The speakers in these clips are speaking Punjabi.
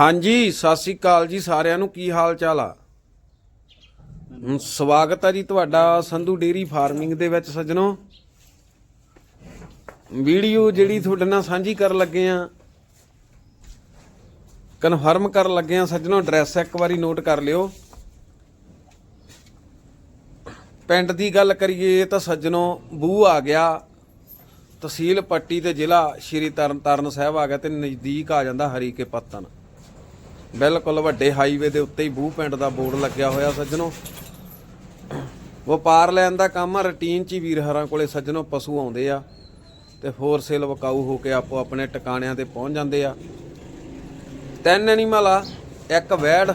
ਹਾਂਜੀ, ਸਤਿ ਸ੍ਰੀ ਅਕਾਲ ਜੀ ਸਾਰਿਆਂ ਨੂੰ। ਕੀ ਹਾਲ ਚਾਲ ਆ ਸਵਾਗਤ ਹੈ ਜੀ ਤੁਹਾਡਾ ਸੰਧੂ ਡੇਰੀ ਫਾਰਮਿੰਗ ਦੇ ਵਿੱਚ ਸੱਜਣੋ। ਵੀਡੀਓ ਜਿਹੜੀ ਤੁਹਾਡੇ ਨਾਲ ਸਾਂਝੀ ਕਰਨ ਲੱਗੇ ਆ ਕਨਫਰਮ ਕਰਨ ਲੱਗੇ ਆ ਸੱਜਣੋ ਐਡਰੈਸ ਇੱਕ ਵਾਰੀ ਨੋਟ ਕਰ ਲਿਓ। ਪਿੰਡ ਦੀ ਗੱਲ ਕਰੀਏ ਤਾਂ ਸੱਜਣੋ ਬੂ ਆ ਗਿਆ, ਤਹਿਸੀਲ ਪੱਟੀ ਤੇ ਜ਼ਿਲ੍ਹਾ ਸ਼੍ਰੀ ਤਰਨਤਾਰਨ ਸਾਹਿਬ ਆ ਗਿਆ ਤੇ ਨਜ਼ਦੀਕ ਆ ਜਾਂਦਾ ਹਰੀਕੇ ਪੱਤਨ ਬਿਲਕੁਲ ਵੱਡੇ ਹਾਈਵੇ ਦੇ ਉੱਤੇ ਹੀ ਬੂ ਪਿੰਡ ਦਾ ਬੋਰਡ ਲੱਗਿਆ ਹੋਇਆ ਸੱਜਣੋ। ਵਪਾਰ ਲੈਣ ਦਾ ਕੰਮ ਆ, ਰੁਟੀਨ ਚ ਹੀ ਵੀਰ ਹਰਾਂ ਕੋਲੇ ਸੱਜਣੋ ਪਸ਼ੂ ਆਉਂਦੇ ਆ ਤੇ ਫੋਰ ਸੇਲ ਵਕਾਊ ਹੋ ਕੇ ਆਪੋ ਆਪਣੇ ਟਿਕਾਣਿਆਂ ਤੇ ਪਹੁੰਚ ਜਾਂਦੇ ਆ। ਤਿੰਨ ਐਨੀਮਲ ਆ, ਇੱਕ ਵੈੜ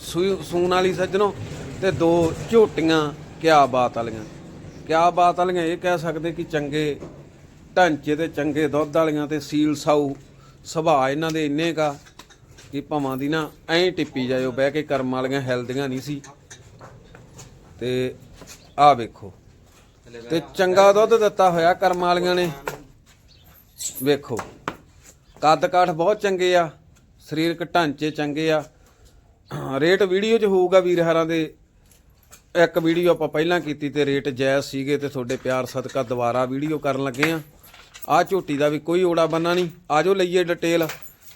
ਸੂਈ- ਸੂਣ ਵਾਲੀ ਸੱਜਣੋ ਤੇ ਦੋ ਝੋਟੀਆਂ, ਕਿਆ ਬਾਤ ਵਾਲੀਆਂ। ਕਿਆ ਬਾਤ ਵਾਲੀਆਂ, ਇਹ ਕਹਿ ਸਕਦੇ ਕਿ ਚੰਗੇ ਢਾਂਚੇ ਤੇ ਚੰਗੇ ਦੁੱਧ ਵਾਲੀਆਂ ਤੇ ਸੀਲ ਸਾਊ ਸੁਭਾਅ ਇਹਨਾਂ ਦੇ ਇੰਨੇ ਕਾ ਕਿ ਭਾਵਾਂ ਦੀ ਨਾ ਐਂ ਟਿੱਪੀ ਜਾਇਓ, ਬਹਿ ਕੇ ਕਰਮ ਵਾਲੀਆਂ ਹੈਲਦੀਆਂ ਨਹੀਂ ਸੀ। ਤੇ ਆ ਵੇਖੋ। ਤੇ ਚੰਗਾ ਦੁੱਧ ਦਿੱਤਾ ਹੋਇਆ ਕਰਮ ਵਾਲੀਆਂ ਨੇ। ਵੇਖੋ ਕੱਦ ਕਾਠ ਬਹੁਤ ਚੰਗੇ ਆ, ਸਰੀਰਕ ਢਾਂਚੇ ਚੰਗੇ ਆ। ਰੇਟ ਵੀਡੀਓ 'ਚ ਹੋਊਗਾ ਵੀਰ ਹਰਾਂ ਦੇ। ਇੱਕ ਵੀਡੀਓ ਆਪਾਂ ਪਹਿਲਾਂ ਕੀਤੀ ਤੇ ਰੇਟ ਜਾਇਜ਼ ਸੀਗੇ ਤੇ ਤੁਹਾਡੇ ਪਿਆਰ ਸਦਕਾ ਦੁਬਾਰਾ ਵੀਡੀਓ ਕਰਨ ਲੱਗੇ ਆ। ਆ ਝੋਟੀ ਦਾ ਵੀ ਕੋਈ ਓੜਾ ਬੰਨਾ ਨਹੀਂ। ਆਜੋ ਲਈਏ ਡਿਟੇਲ।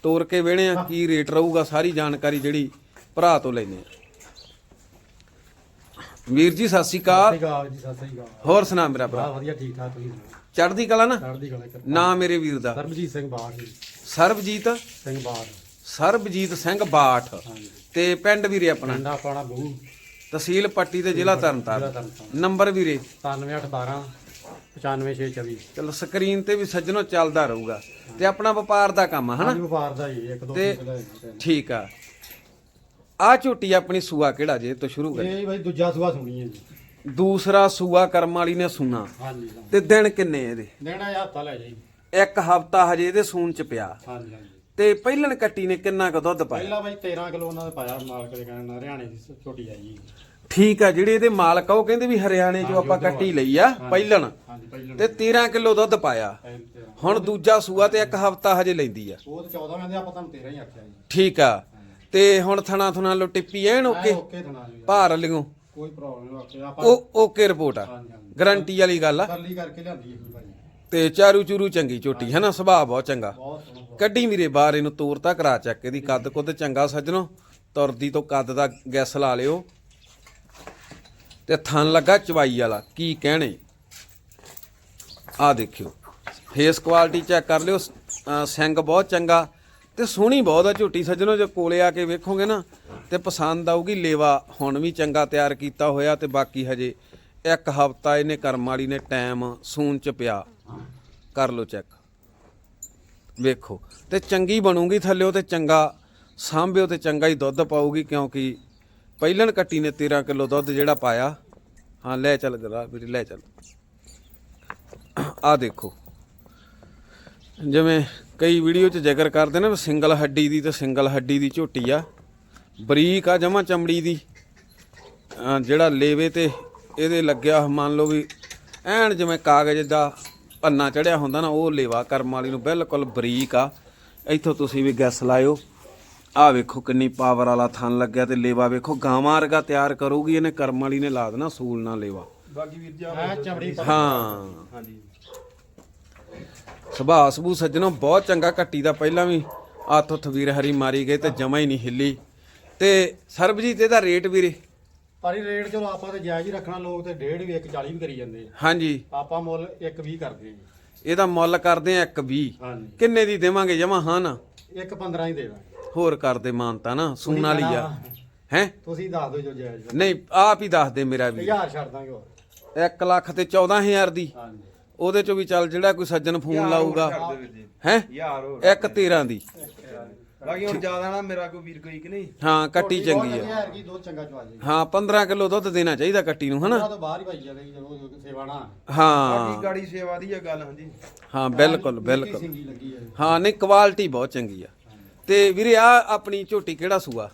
ਤੋਰ ਕੇ ਵੇਣੇ ਆ ਕੀ ਰੇਟ ਰਹੂਗਾ ਸਾਰੀ ਜਾਣਕਾਰੀ ਜਿਹੜੀ ਭਰਾ ਤੋਂ ਲੈਨੇ ਆ। ਵੀਰ ਜੀ ਸਤਿ ਸ਼੍ਰੀ ਅਕਾਲ। ਸਤਿ ਜੀ ਸਤਿ ਸ੍ਰੀ ਅਕਾਲ। ਹੋਰ ਸੁਣਾ ਮੇਰਾ ਭਰਾ। ਵਧੀਆ ਠੀਕ ਠਾਕ ਤੁਸੀਂ ਚੜ੍ਹਦੀ ਕਲਾ ਨਾ? ਚੜ੍ਹਦੀ ਕਲਾ ਨਾ ਮੇਰੇ ਵੀਰ ਦਾ। ਸਰਬਜੀਤ ਸਿੰਘ ਬਾਠ ਸਰਬਜੀਤ? ਸਿੰਘ ਬਾਠ। ਸਰਬਜੀਤ ਸਿੰਘ ਬਾਠ। ਤੇ ਪਿੰਡ ਵੀਰੇ ਆਪਣਾ? ਪਿੰਡਾ ਪਾਣਾ ਬਹੂ। ਤਹਿਸੀਲ ਪੱਟੀ ਤੇ ਜ਼ਿਲ੍ਹਾ ਤਰਨਤਾਰਨ। ਨੰਬਰ ਵੀਰੇ? 9812 95624 ਚਲੋ ਸਕਰੀਨ ਤੇ ਵੀ ਸੱਜਣੋ ਚੱਲਦਾ ਰਹੂਗਾ। ਤੇ ਆਪਣਾ ਵਪਾਰ ਦਾ ਕੰਮ ਆ ਹਨਾ? ਵਪਾਰ ਦਾ ਜੀ ਇੱਕ ਦੋ ਤੇ-। ਠੀਕ ਆ। ਆ ਝੋਟੀ ਆਪਣੀ ਸੂਆ ਕਿਹੜਾ ਜੇ ਤੋਂ ਸ਼ੁਰੂ ਕਰ ਇਹ ਬਾਈ ਦੂਜਾ ਸੁਭਾ ਸੁਣੀ ਹੈ ਜੀ। ਦੂਸਰਾ ਸੂਆ ਕਰਮ ਵਾਲੀ ਨੇ ਸੁਣਾ। ਹਾਂਜੀ ਤੇ ਦਿਨ ਕਿੰਨੇ ਇਹਦੇ? ਇਹ ਹੱਥਾ ਲੈ ਜਾਈ। ਇੱਕ ਹਫਤਾ ਹਜੇ ਇਹਦੇ ਸੂਣ ਚ ਪਿਆ। ਹਾਂਜੀ ਹਾਂਜੀ। ਤੇ ਪਹਿਲਣ ਕੱਟੀ ਨੇ ਕਿੰਨਾ ਕੁ ਦੁੱਧ ਪਾਇਆ? ਪਹਿਲਾਂ ਬਾਈ 13 ਕਿਲੋ ਉਹਨਾਂ ਦਾ ਪਾਇਆ ਮਾਲਕ ਦੇ ਕਹਿਣ ਹਰਿਆਣੇ ਦੀ ਛੋਟੀ ਆਈ ਜੀ ਠੀਕ ਆ ਜਿਹੜੇ ਇਹਦੇ ਮਾਲਕ ਆ ਉਹ ਕਹਿੰਦੇ ਵੀ ਹਰਿਆਣੇ ਚੋਂ ਆਪਾਂ ਕੱਟੀ ਲਈ ਆ ਪਹਿਲਣ। ਹਾਂਜੀ ਪਹਿਲਾਂ ਤੇ 13 ਕਿਲੋ ਦੁੱਧ ਪਾਇਆ। ਪਹਿਲਾਂ 13 ਹੁਣ ਦੂਜਾ ਸੂਆ ਤੇ ਇੱਕ ਹਫਤਾ ਹਜੇ ਲੈਂਦੀ ਆ। ਉਹ ਤਾਂ 14 ਮੈਂ ਆਪਾਂ ਤੁਹਾਨੂੰ 13 ਹੀ ਆਖਿਆ ਜੀ। ਠੀਕ ਆ। ਤੇ ਹੁਣ ਥਣਾ ਥਣਾ ਲੋ ਟਿੱਪੀ ਐਨ ਓਕੇ? ਓਕੇ ਥਣਾ ਜੀ। ਭਾਰ ਲਿਓ ਕੋਈ ਪ੍ਰੋਬਲਮ ਨਹੀਂ ਆਖਿਆ ਆਪਾਂ ਉਹ ਓਕੇ ਰਿਪੋਰਟ ਆ। ਹਾਂਜੀ ਹਾਂਜੀ। ਗਾਰੰਟੀ ਵਾਲੀ ਗੱਲ ਆ। ਕਰਲੀ ਕਰਕੇ ਲਿਆਂਦੀ ਹੈ ਭਾਈ। ਤੇ ਚਾਰੂ ਚੂਰੂ ਚੰਗੀ ਝੋਟੀ ਹੈ ਨਾ ਸੁਭਾਅ ਬਹੁਤ ਚੰਗਾ। ਬਹੁਤ ਸੋਹਣਾ ਕੱਢੀ ਵੀਰੇ, ਬਾਹਰ ਇਹਨੂੰ ਤੋਰ ਕਰਾ ਚੱਕ ਇਹਦੀ ਕੱਦ ਕੁੱਦ, ਚੰਗਾ ਸੱਜਣੋ। ਤੁਰਦੀ ਤੋਂ ਕੱਦ ਦਾ ਗੈਸ ਲਾ ਲਿਓ। ਤੇ ਥਣ ਲੱਗਾ ਚਵਾਈ ਵਾਲਾ, ਕੀ ਕਹਿਣੇ? ਆ ਦੇਖਿਓ ਫੇਸ ਕੁਆਲਿਟੀ ਚੈੱਕ ਕਰ ਲਿਓ ਸਿੰਘ ਬਹੁਤ ਚੰਗਾ ਤੇ ਸੋਹਣੀ ਬਹੁਤ ਆ ਝੋਟੀ ਸੱਜਣੋ, ਜੇ ਕੋਲੇ ਆ ਕੇ ਵੇਖੋਗੇ ਨਾ, ਤੇ ਪਸੰਦ ਆਊਗੀ, ਲੇਵਾ ਹੁਣ ਵੀ ਚੰਗਾ ਤਿਆਰ ਕੀਤਾ ਹੋਇਆ ਤੇ ਬਾਕੀ ਹਜੇ ਇੱਕ ਹਫਤਾ ਇਹਨੇ ਕਰਮ ਵਾਲੀ ਨੇ ਟਾਈਮ ਸੂਨ ਚ ਪਿਆ। ਕਰ ਲਓ ਚੈੱਕ ਵੇਖੋ। ਤੇ ਚੰਗੀ ਬਣੂਗੀ ਥੱਲਿਓ ਤੇ ਚੰਗਾ, ਸਾਂਭਿਓ ਤੇ ਚੰਗਾ ਹੀ ਦੁੱਧ ਪਾਊਗੀ, ਕਿਉਂਕਿ ਪਹਿਲਣ ਕੱਟੀ ਨੇ 13 ਕਿਲੋ ਦੁੱਧ ਜਿਹੜਾ ਪਾਇਆ। ਹਾਂ, ਲੈ ਚੱਲ ਜਰਾ ਵੀਰੇ, ਲੈ ਚੱਲ। ਆ ਦੇਖੋ। ਜਿਵੇਂ ਕਈ ਵੀਡੀਓ 'ਚ ਜ਼ਿਕਰ ਕਰਦੇ ਨੇ ਵੀ ਸਿੰਗਲ ਹੱਡੀ ਦੀ ਤੇ ਸਿੰਗਲ ਹੱਡੀ ਦੀ ਝੋਟੀ ਆ। ਬਰੀਕ ਆ, ਜਮਾ ਚਮੜੀ ਦੀ। ਜਿਹੜਾ ਲੇਵੇ ਤੇ ਇਹਦੇ ਲੱਗਿਆ, ਮੰਨ ਲਓ ਵੀ ਐਨ ਜਿਵੇਂ ਕਾਗਜ਼ ਦਾ ਪੰਨਾ ਚੜਿਆ ਹੁੰਦਾ ਨਾ ਉਹ ਲੇਵਾ ਕਰਮ ਵਾਲੀ ਨੂੰ ਬਿਲਕੁਲ ਬਰੀਕ ਆ। ਇੱਥੋਂ ਤੁਸੀਂ ਵੀ ਗੈਸ ਲਾਇਓ। ਆਹ ਵੇਖੋ ਕਿੰਨੀ ਪਾਵਰ ਵਾਲਾ ਥਣ ਲੱਗਿਆ ਤੇ ਲੇਵਾ ਵੇਖੋ ਗਾਵਾਂ ਵਰਗਾ ਤਿਆਰ ਕਰੂਗੀ ਇਹਨੇ ਕਰਮ ਵਾਲੀ ਨੇ ਲਾ ਦੇਣਾ ਸੂਲ ਨਾਲ ਲੇਵਾ। ਬਾਕੀ ਵੀਰ ਜੀ ਐ ਚਮੜੀ ਪਰ- ਹਾਂ। ਹਾਂਜੀ। ਸੁਭਾਅ ਸਬੂ ਸੱਜਣੋ ਬਹੁਤ ਚੰਗਾ ਕੱਟੀ ਦਾ ਪਹਿਲਾਂ ਵੀ ਹੱਥ ਉੱਥ ਵੀਰ ਹਰੀ ਮਾਰੀ ਗਏ ਤੇ ਜਮਾ ਹੀ ਨਹੀਂ ਹਿੱਲੀ। ਤੇ ਸਰਬਜੀਤ ਇਹਦਾ ਰੇਟ ਵੀਰੇ? ਪਾਰੀ ਰੇਟ ਚਲੋ ਆਪਾਂ ਤੇ ਜਾਇਜ਼ ਹੀ ਰੱਖਣਾ ਲੋਕ ਤੇ ਡੇਢ ਵੀ 140 ਵੀ ਕਰੀ ਜਾਂਦੇ ਆ। ਹਾਂਜੀ। ਆਪਾਂ ਮੁੱਲ 120 ਕਰਦੇ ਆ। ਜੀ ਇਹਦਾ ਮੁੱਲ ਕਰਦੇ ਆ 120 ਹਾਂਜੀ। ਕਿੰਨੇ ਦੀ ਦੇਵਾਂਗੇ? ਜਮਾ ਹਾਂ ਨਾ? 115 ਹੀ ਦੇ ਦਾਂਗੇ। ਹੋਰ ਕਰਦੇ ਮਾਨਤਾ ਨਾ ਸੂਨ ਵਾਲੀ ਆ। ਹੈ? ਤੁਸੀਂ ਦੱਸ ਦਿਓ ਜੋ ਜਾਇਜ਼ ਨਹੀਂ ਆਪ ਹੀ ਦੱਸ ਦੇ ਮੇਰਾ ਵੀ। 1000 ਛੱਡ ਦਾਂਗੇ ਹੋਰ। 1 ਲੱਖ ਤੇ 14000 ਦੀ। ਹਾਂਜੀ। ਉਹਦੇ ਚੋਂ ਵੀ ਚੱਲ ਜਿਹੜਾ ਕੋਈ ਸੱਜਣ ਫੋਨ ਲਾਊਗਾ। ਹੈ? ਯਾਰ ਹੋਰ। ਇੱਕ 13 ਦੀ। ਬਾਕੀ ਹੁਣ ਜ਼ਿਆਦਾ ਨਾ ਮੇਰਾ ਕੋਈ ਵੀਰ ਕੋਈ ਕਿ ਨਹੀਂ। ਹਾਂ ਕੱਟੀ ਚੰਗੀ ਆ। 1000 ਕੀ ਦੋ ਚੰਗਾ ਚਵਾ ਜੀ ਹਾਂ 15 ਕਿਲੋ ਦੁੱਧ ਦੇਣਾ ਚਾਹੀਦਾ ਕੱਟੀ ਨੂੰ ਹਨਾ? ਉਹਨਾਂ ਤੋਂ ਬਾਹਰ ਹੀ ਭਾਈ ਜਾਂਦੇ ਜਦੋਂ ਸੇਵਾ ਨਾ ਹਾਂ। ਬਾਕੀ ਗਾੜੀ ਸੇਵਾ ਦੀ ਆ ਗੱਲ ਹਾਂਜੀ। ਹਾਂ ਬਿਲਕੁਲ ਬਿਲਕੁਲ। ਸਿੰਗੀ ਲੱਗੀ ਹੈ ਹਾਂ ਨਹੀਂ ਕੁਆਲਿਟੀ ਬਹੁਤ ਚੰਗੀ ਆ। ਤੇ ਵੀਰੇ ਆ ਆਪਣੀ ਝੋਟੀ ਕਿਹੜਾ ਸੂਆ?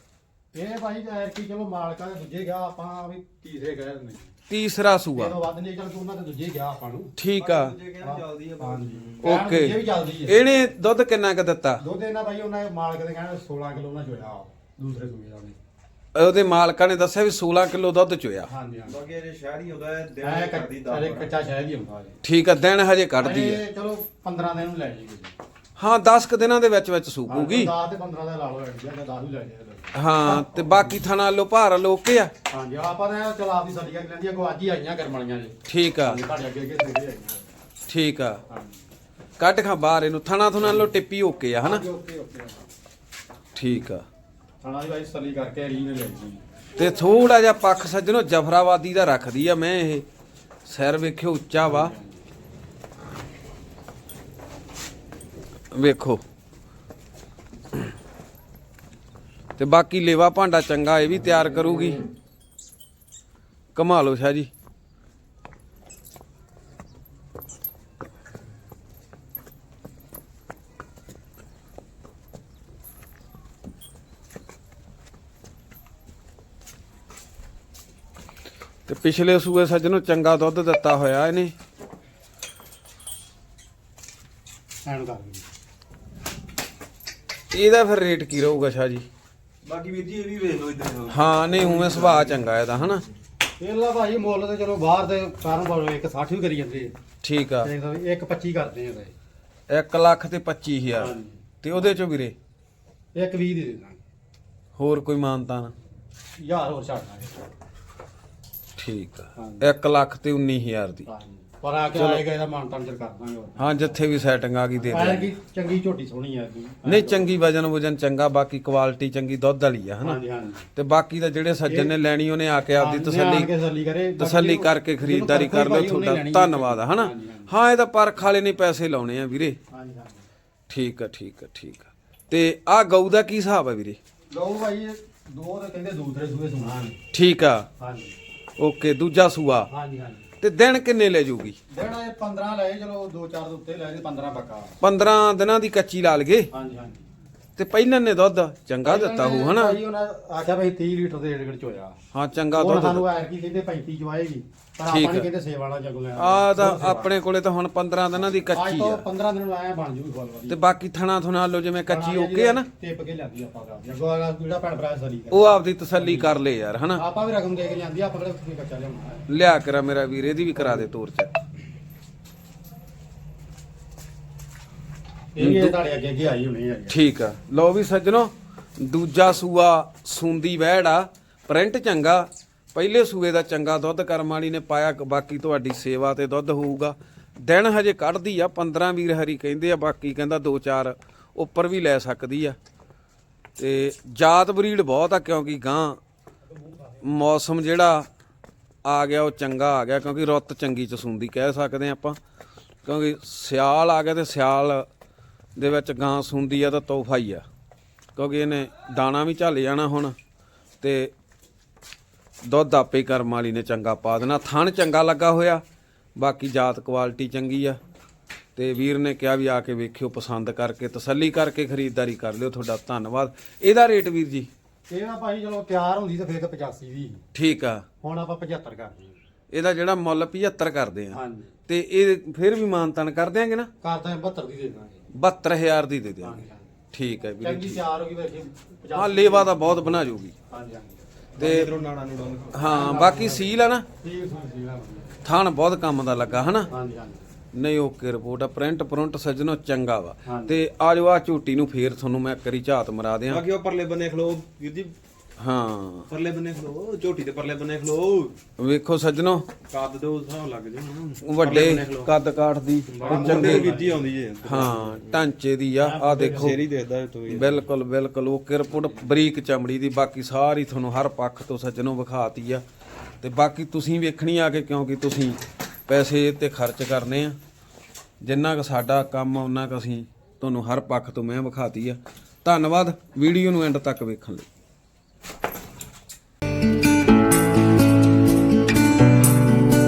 ਇਹ ਭਾਈ ਐਰ ਕੀ ਚਲੋ ਮਾਲਕਾਂ ਦੇ ਦੂਜੇ ਗਾ ਆਪਾਂ ਵੀ ਤੀਸਰੇ ਗਏ ਨੇ ਤੀਸਰਾ ਸੂਆ। ਜਦੋਂ ਵੱਧ ਨਹੀਂ ਚੱਲ ਤੂੰ ਉਹਨਾਂ ਤੇ ਦੂਜੇ ਗਿਆ ਆਪਾਂ ਨੂੰ। ਠੀਕ ਆ। ਦੂਜੇ ਕਹਿੰਦੇ ਚੱਲਦੀ ਆ ਬਹੁਤ। ਹਾਂਜੀ। ਓਕੇ। ਇਹ ਵੀ ਚੱਲਦੀ ਹੈ ਇਹਨੇ ਦੁੱਧ ਕਿੰਨਾ ਕੁ ਦਿੱਤਾ? ਦੁੱਧ ਇਹਨਾਂ ਬਾਈ ਉਹਨਾਂ ਮਾਲਕ ਦੇ ਕਹਿੰਦੇ 16 ਕਿਲੋ ਉਹਨਾਂ ਚੋਇਆ ਦੂਸਰੇ ਸੂਏ ਦਾ ਉਹਨੇ। ਉਹਦੇ ਮਾਲਕਾਂ ਨੇ ਦੱਸਿਆ ਵੀ 16 ਕਿਲੋ ਦੁੱਧ ਚੋਇਆ। ਹਾਂਜੀ ਹਾਂਜੀ। ਬਾਕੀ ਇਹ ਸ਼ਹਿਰੀ ਹੁੰਦਾ ਹੈ ਦਿਨ ਕਰਦੀ ਦਾ ਕੱਚਾ ਕੱਚਾ ਸ਼ਹਿਦ ਹੀ ਹੁੰਦਾ ਜੀ ਠੀਕ ਆ ਦਿਨ ਹਜੇ ਕੱਢਦੀ ਹੈ ਇਹ ਚਲੋ 15 ਦਿਨ ਨੂੰ ਲੈ ਜੀ ਹਾਂ 10 ਕੁ ਦਿਨਾਂ ਦੇ ਵਿੱਚ ਵਿੱਚ ਸੂਕੂਗੀ 10 ਤੇ 15 ਦਾ ਲਾ ਲਓ ਜਾਂ 10 ਹੀ ਲੈ ਜਾਈਏ ਹਾਂ ਤੇ ਬਾਕੀ ਥਣਾ ਲੋ ਭਾਰ ਲੋਕੇ ਆ। ਹਾਂਜੀ ਆਪਾਂ ਤਾਂ ਚਲ ਆਪਦੀ ਸਦੀਆਂ ਲੈਂਦੀਆਂ ਕੋ ਅੱਜ ਹੀ ਆਈਆਂ ਕਰਮ ਵਾਲੀਆਂ ਜੀ। ਠੀਕ ਆ। ਹਾਂਜੀ ਤੁਹਾਡੇ ਅੱਗੇ ਅੱਗੇ ਸਿੱਧੇ ਆਈਆਂ। ਠੀਕ ਆ। ਹਾਂਜੀ। ਕੱਢ ਖਾ ਬਾਹਰ ਇਹਨੂੰ ਥਣਾ ਥੁਣਾ ਲੋ ਟਿੱਪੀ ਓਕੇ ਆ ਹਨਾ? ਓਕੇ ਓਕੇ ਠੀਕ ਆ। ਥਾਣਾ ਦੀ ਬਾਈ ਸਲੀ ਕਰਕੇ ਰੀ ਨੇ ਲੈ ਜੀ ਤੇ ਥੋੜਾ ਜਿਹਾ ਪੱਖ ਸੱਜਣੋ ਜਫਰਾਬਾਦੀ ਦਾ ਰੱਖਦੀ ਆ ਮੈਂ ਇਹ। ਸਿਰ ਵੇਖਿਓ ਉੱਚਾ ਵਾ। ਵੇਖੋ। ਤੇ ਬਾਕੀ ਲੇਵਾ ਭਾਂਡਾ ਚੰਗਾ ਇਹ ਵੀ ਤਿਆਰ ਕਰੂਗੀ। ਕਮਾ ਲਓ ਸ਼ਾਹ ਜੀ। ਤੇ ਪਿਛਲੇ ਸੂਏ ਸੱਜਣੋ ਚੰਗਾ ਦੁੱਧ ਦਿੱਤਾ ਹੋਇਆ ਇਹਨੇ। ਇਹਦਾ ਫਿਰ ਰੇਟ ਕੀ ਰਹੂਗਾ ਸ਼ਾਹ ਜੀ? ਬਾਕੀ ਵੀਰ ਜੀ ਇਹ ਵੀ ਵੇਖ ਲਓ ਇੱਧਰ ਹਾਂ ਨਹੀਂ ਉਵੇਂ ਸੁਭਾਅ ਚੰਗਾ ਇਹਦਾ ਹਨਾ? ਇਹਲਾ ਭਾਈ ਮੁੱਲ ਤੇ ਚਲੋ ਬਾਹਰ ਦੇ ਕਾਰਨ ਭਾਵੇਂ 160 ਵੀ ਕਰੀ ਜਾਂਦੇ ਠੀਕ ਆ। ਦੇਖਦਾ ਵੀ 125 ਕਰਦੇ ਆ ਤੇ 1 ਲੱਖ ਤੇ 25000 ਹਾਂਜੀ। ਤੇ ਉਹਦੇ ਚੋਂ ਵੀਰੇ? ਇੱਕ 20 ਦੀ ਦੇ ਦਾਂਗੇ ਹੋਰ ਕੋਈ ਮਾਨਤਾ ਨਾ ਯਾਰ ਹੋਰ ਛੱਡ ਦਾਂਗੇ। ਠੀਕ ਆ। ਹਾਂਜੀ। 1 ਲੱਖ ਤੇ 19000 ਦੀ। ਹਾਂਜੀ। ਪਰ ਆ ਕੇ ਆਏਗਾ ਇਹਦਾ ਮਾਨ ਤਾਨ ਕਰ ਦਾਂਗੇ ਹੋਰ। ਹਾਂ ਜਿੱਥੇ ਵੀ ਸੈਟਿੰਗ ਆ ਗਈ ਦੇ ਦੇ ਕੀ ਚੰਗੀ ਝੋਟੀ ਸੋਹਣੀ ਆ ਇਹਦੀ। ਨਹੀਂ ਚੰਗੀ ਵਜਨ ਵਜਨ ਚੰਗਾ ਬਾਕੀ ਕੁਆਲਿਟੀ ਚੰਗੀ ਦੁੱਧ ਵਾਲੀ ਆ ਹਨਾ? ਹਾਂਜੀ ਹਾਂਜੀ। ਤੇ ਬਾਕੀ ਦਾ ਜਿਹੜੇ ਸੱਜਣ ਨੇ ਲੈਣੀ ਉਹਨੇ ਆ ਕੇ ਆਪਦੀ ਤਸੱਲੀ ਤਸੱਲੀ ਕਰੇ ਤਸੱਲੀ ਕਰਕੇ ਖਰੀਦਦਾਰੀ ਕਰ ਲਓ ਤੁਹਾਡਾ। ਧੰਨਵਾਦ ਆ ਹਨਾ? ਹਾਂਜੀ, ਹਾਂਜੀ। ਹਾਂ ਇਹਦਾ ਪਰਖ ਵਾਲੇ ਨੇ ਪੈਸੇ ਲਾਉਣੇ ਆ ਵੀਰੇ। ਹਾਂਜੀ ਹਾਂਜੀ। ਠੀਕ ਆ ਠੀਕ ਆ ਠੀਕ ਆ। ਤੇ ਆ ਗਊ ਦਾ ਕੀ ਹਿਸਾਬ ਆ ਵੀਰੇ? ਲਓ ਭਾਈ ਇਹ ਦੋ ਤੇ ਕਹਿੰਦੇ ਦੂਸਰੇ ਸੂਏ ਸੁਣਾ ਨੇ ਠੀਕ ਆ। ਹਾਂਜੀ। ਓਕੇ ਦੂਜਾ ਸੂਆ। ਹਾਂਜੀ ਹਾਂਜੀ। ਤੇ ਦਿਨ ਕਿੰਨੇ ਲੈ ਜੂਗੀ? ਦੇਣਾ ਇਹ 15 ਲਏ ਚਲੋ 2-4 ਦੇ ਉੱਤੇ ਲੈ ਜੇ 15 ਬੱਕਾ 15 ਦਿਨਾਂ ਦੀ ਕੱਚੀ ਲਾ ਲਗੇ ਹਾਂਜੀ ਹਾਂਜੀ। ਤੇ ਪਹਿਲਾਂ ਨੇ ਦੁੱਧ ਚੰਗਾ ਦਿੱਤਾ ਹੋਊ ਹਨਾ? ਭਾਈ ਉਹਨਾਂ ਆਖਿਆ ਭਾਈ 30 ਲੀਟਰ ਦੇ ਏੜ ਚ ਹੋਇਆ। ਹਾਂ ਚੰਗਾ ਦੁੱਧ ਸਾਨੂੰ ਐਰ ਕੀ ਕਹਿੰਦੇ 35 ਚ ਆਏਗੀ ਪਰ ਠੀਕ ਆਪਾਂ ਨੇ। ਕਹਿੰਦੇ ਸੇਵਾ ਵਾਲਾ ਜਗ ਲੈਣਾ। ਆ ਤਾਂ ਆਪਣੇ ਕੋਲੇ ਤਾਂ ਹੁਣ 15 ਦਿਨਾਂ ਦੀ ਅੱਜ ਕੱਚੀ ਤੋਂ ਆ। 15 ਦਿਨ ਲਾਇਆ ਬਣ ਜੂਗੀ ਫੁੱਲ ਤੇ ਬਾਕੀ ਥਣਾ ਥੁਣਾ ਲੋ ਜਿਵੇਂ ਕੱਚੀ ਓਕੇ ਆ ਨਾ। ਟਿਪ ਕੇ ਲਿਆਦੀ ਆਪਾਂ ਦਾ। ਅੱਗੋਂ ਵਾਲਾ ਜਿਹੜਾ ਭੈਣ ਭਰਾ ਸਰੀ ਕਰ। ਉਹ ਆਪਦੀ ਤਸੱਲੀ ਕਰ ਲੈ ਯਾਰ ਹਨਾ? ਆਪਾਂ ਵੀ ਰਕਮ ਦੇ ਕੇ ਜਾਂਦੀ ਆ, ਆਪਾਂ ਕਿਹੜਾ ਕੱਚਾ ਲਿਆਉਣਾ। ਹੈ ਲਿਆ ਕਰਾ ਮੇਰਾ ਵੀਰ ਇਹਦੀ ਵੀ ਕਰਾ ਦੇ ਤੋਰ ਚ ਇਹ ਵੀ ਇਹ ਤੁਹਾਡੇ ਅੱਗੇ ਅੱਗੇ ਆਈ ਹੋਣੀ ਹੈ ਠੀਕ ਆ। ਲਓ ਵੀ ਸੱਜਣੋ ਦੂਜਾ ਸੂਆ ਸੁੰਦੀ ਵਹਿੜ ਆ ਪ੍ਰਿੰਟ ਚੰਗਾ। ਪਹਿਲੇ ਸੂਏ ਦਾ ਚੰਗਾ ਦੁੱਧ ਕਰਮ ਵਾਲੀ ਨੇ ਪਾਇਆ ਬਾਕੀ ਤੁਹਾਡੀ ਸੇਵਾ ਤੇ ਦੁੱਧ ਹੋਊਗਾ। ਦਿਨ ਹਜੇ ਕੱਢਦੀ ਆ 15 ਵੀਰ ਹਰੀ ਕਹਿੰਦੇ ਆ ਬਾਕੀ ਕਹਿੰਦਾ 2-4 ਉੱਪਰ ਵੀ ਲੈ ਸਕਦੀ ਆ। ਤੇ ਜਾਤ ਬਰੀਡ ਬਹੁਤ ਆ ਕਿਉਂਕਿ ਗਾਂ ਮੌਸਮ ਜਿਹੜਾ ਆ ਗਿਆ ਉਹ ਚੰਗਾ ਆ ਗਿਆ ਕਿਉਂਕਿ ਰੁੱਤ ਚੰਗੀ ਚ ਸੁੰਦੀ ਕਹਿ ਸਕਦੇ ਆ ਆਪਾਂ। ਕਿਉਂਕਿ ਸਿਆਲ ਆ ਗਿਆ ਤੇ ਸਿਆਲ ਦੇ ਵਿੱਚ ਗਾਂ ਸੁੰਦੀ ਆ ਤਾਂ ਤੋਹਫਾ ਹੀ ਆ। ਕਿਉਂਕਿ ਇਹਨੇ ਦਾਣਾ ਵੀ ਝੱਲ ਜਾਣਾ ਹੁਣ ਤੇ ਦੁੱਧ ਆਪੇ ਕਰਮ ਵਾਲੀ ਨੇ ਚੰਗਾ ਪਾ ਦੇਣਾ। ਥਣ ਚੰਗਾ ਲੱਗਾ ਹੋਇਆ ਬਾਕੀ ਜਾਤ ਕੁਆਲਿਟੀ ਚੰਗੀ ਆ। ਤੇ ਵੀਰ ਨੇ ਕਿਹਾ ਵੀ ਆ ਕੇ ਵੇਖਿਓ ਪਸੰਦ ਕਰਕੇ ਤਸੱਲੀ ਕਰਕੇ ਖਰੀਦਦਾਰੀ ਕਰ ਲਿਓ ਤੁਹਾਡਾ ਧੰਨਵਾਦ। ਇਹਦਾ ਰੇਟ ਵੀਰ ਜੀ? ਇਹ ਨਾ ਭਾਈ ਚਲੋ ਤਿਆਰ ਹੁੰਦੀ ਤਾਂ ਫੇਰ ਤਾਂ 85 ਦੀ ਠੀਕ ਆ। ਹੁਣ ਆਪਾਂ 75 ਕਰਦੇ ਹਾਂ ਇਹਦਾ ਜਿਹੜਾ ਮੁੱਲ 75 ਕਰਦੇ ਆ। ਹਾਂਜੀ। ਤੇ ਇਹ ਫਿਰ ਵੀ ਮਾਨਤਨ ਕਰ ਦਿਆਂਗੇ ਨਾ? ਕਰਦਾ 72 ਦੀ ਦੇ ਦਾਂਗੇ 72000 ਦੀ ਦੇ ਦਿਆਂਗੇ। ਠੀਕ ਹੈ ਵੀਰੇ ਚੰਗੀ ਤਿਆਰ ਹੋ ਗਈ ਵੇਖੀ ਹਾਂ ਲੇਵਾ ਤਾਂ ਬਹੁਤ ਬਣਾ ਜੂਗੀ। ਹਾਂਜੀ ਹਾਂਜੀ। ਤੇ ਇਧਰੋਂ ਨਾੜਾ ਨੂੰ ਡੋਂਗ ਹਾਂ ਬਾਕੀ ਸੀਲ ਆ ਨਾ। ਠੀਕ ਠੀਕ ਠੀਕ। ਥਾਣ ਬਹੁਤ ਕੰਮ ਦਾ ਲੱਗਾ ਹਨਾ? ਹਾਂਜੀ ਹਾਂਜੀ। ਨਹੀਂ ਓਕੇ ਰਿਪੋਰਟ ਆ। ਪ੍ਰਿੰਟ ਪ੍ਰਿੰਟ ਸੱਜਣੋ ਚੰਗਾ ਵਾ। ਹਾਂਜੀ। ਤੇ ਆ ਜਾਓ ਆ ਝੂਟੀ ਨੂੰ ਫੇਰ ਤੁਹਾਨੂੰ ਮੈਂ ਕਰੀ ਝਾਤ ਮਰਾ ਦਿਆਂ। ਬਾਕੀ ਉਹ ਪਰਲੇ ਬੰਨੇ ਖਲੋ ਵੀਰ ਜੀ ਹਾਂ। ਪਰਲੇ ਬੰਨੇ ਖਲੋ ਝੋਟੀ ਦੇ ਪਰਲੇ ਬੰਨੇ ਖਲੋ। ਵੇਖੋ ਸੱਜਣੋ। ਕੱਦ ਦੇ ਉਸ ਹਿਸਾਬ ਲੱਗ ਜੇ ਹੁਣ ਵੱਡੇ ਕੱਦ ਕਾਠ ਦੀ ਤੇ ਚੰਗੇ ਜੀ ਆਉਂਦੀ ਜੇ। ਹਾਂ ਢਾਂਚੇ ਦੀ ਆ ਆ ਦੇਖੋ। ਸ਼ੇਰੀ ਦੇਖਦਾ ਤੂੰ ਵੀ। ਬਿਲਕੁਲ ਬਿਲਕੁਲ ਓਕੇ ਰਿਪੋਰਟ ਬਰੀਕ ਚਮੜੀ ਦੀ ਬਾਕੀ ਸਾਰੀ ਤੁਹਾਨੂੰ ਹਰ ਪੱਖ ਤੋਂ ਸੱਜਣੋਂ ਵਿਖਾਤੀ ਆ। ਤੇ ਬਾਕੀ ਤੁਸੀਂ ਵੇਖਣੀ ਆ ਕੇ ਕਿਉਂਕਿ ਤੁਸੀਂ ਪੈਸੇ ਤੇ ਖਰਚ ਕਰਨੇ ਆ। ਜਿੰਨਾ ਕੁ ਸਾਡਾ ਕੰਮ ਉਹਨਾਂ ਕੁ ਅਸੀਂ ਤੁਹਾਨੂੰ ਹਰ ਪੱਖ ਤੋਂ ਮੈਂ ਵਿਖਾਤੀ ਆ। ਧੰਨਵਾਦ ਵੀਡੀਓ ਨੂੰ ਐਂਡ ਤੱਕ ਵੇਖਣ ਲਈ।